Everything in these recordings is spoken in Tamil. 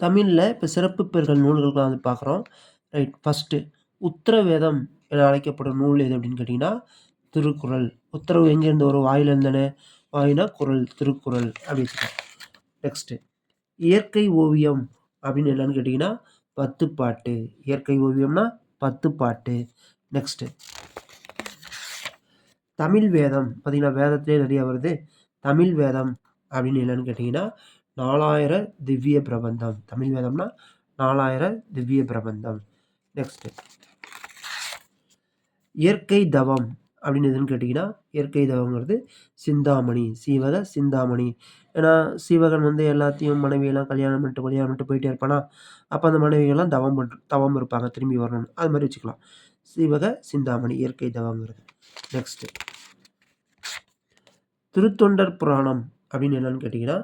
தமிழில் இப்போ சிறப்பு பெயர்கள் நூல்கள் வந்து பார்க்குறோம் ரைட் ஃபஸ்ட்டு உத்தரவேதம் என அழைக்கப்படும் நூல் எது அப்படின்னு கேட்டிங்கன்னா திருக்குறள். உத்தரவு எங்கேருந்து வரும்? வாயிலிருந்தன வாயினா குறள் திருக்குறள் அப்படி வச்சுக்கோங்க நெக்ஸ்ட்டு இயற்கை ஓவியம் அப்படின்னு என்னன்னு கேட்டிங்கன்னா பத்து பாட்டு. இயற்கை ஓவியம்னா பத்து பாட்டு. நெக்ஸ்ட்டு தமிழ் வேதம். பார்த்திங்கன்னா வேதத்திலே நிறையா வருது. தமிழ் வேதம் அப்படின்னு என்னன்னு கேட்டிங்கன்னா நாலாயிர திவ்ய பிரபந்தம். தமிழ் வேதம்னா நாலாயிர திவ்ய பிரபந்தம். நெக்ஸ்ட்டு இயற்கை தவம் அப்படின்னு எதுன்னு கேட்டிங்கன்னா இயற்கை தவங்கிறது சிந்தாமணி சீவக சிந்தாமணி. ஏன்னா சீவகன் வந்து எல்லாத்தையும் மனைவியெல்லாம் கல்யாணம் பண்ணிட்டு கல்யாணம் பண்ணிட்டு போயிட்டே இருப்பானா அப்போ அந்த மனைவிகள்லாம் தவம் பண்ண தவம் இருப்பாங்க திரும்பி வரணும்னு. அது மாதிரி வச்சுக்கலாம். சீவக சிந்தாமணி இயற்கை தவங்கிறது நெக்ஸ்ட்டு திருத்தொண்டர் புராணம் அப்படின்னு என்னன்னு கேட்டிங்கன்னா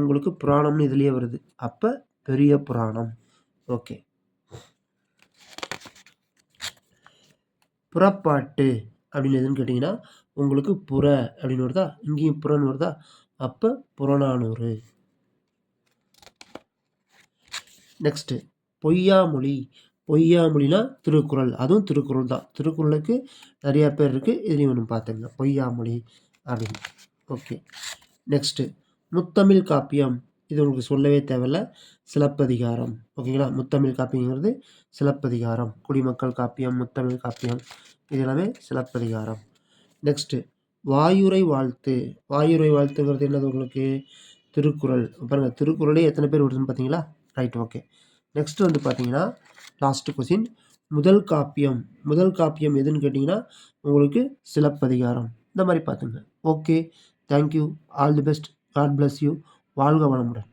உங்களுக்கு புராணம்னு இதுலேயே வருது. அப்போ பெரிய புராணம். ஓகே. புறப்பாட்டு அப்படின்னு எதுன்னு கேட்டிங்கன்னா உங்களுக்கு புற அப்படின்னு வருதா? இங்கேயும் புறன்னு வருதா? அப்போ புறநானூறு. நெக்ஸ்ட்டு பொய்யாமொழி. பொய்யாமொழினா திருக்குறள். அதுவும் திருக்குறள் தான். திருக்குறளுக்கு நிறையா பேர் இருக்குது இதுலேயும் ஒன்று பார்த்துங்க பொய்யாமொழி அப்படின்னு. ஓகே நெக்ஸ்ட்டு முத்தமிழ் காப்பியம். இது உங்களுக்கு சொல்லவே தேவையில்ல. சிலப்பதிகாரம். ஓகேங்களா? முத்தமிழ் காப்பியங்கிறது சிலப்பதிகாரம். குடிமக்கள் காப்பியம் முத்தமிழ் காப்பியம். இது எல்லாமே சிலப்பதிகாரம். நெக்ஸ்ட்டு வாயுரை வாழ்த்து. வாயுரை வாழ்த்துங்கிறது என்னது உங்களுக்கு? திருக்குறள். பாருங்கள் திருக்குறளே எத்தனை பேர் வருதுன்னு பார்த்தீங்களா ரைட் ஓகே நெக்ஸ்ட் வந்து பார்த்தீங்கன்னா லாஸ்ட்டு கொஸ்டின் முதல் காப்பியம். முதல் காப்பியம் எதுன்னு கேட்டிங்கன்னா உங்களுக்கு சிலப்பதிகாரம். இந்த மாதிரி பார்த்துங்க okay thank you all the best god bless you வாழ்க வளமுடன்.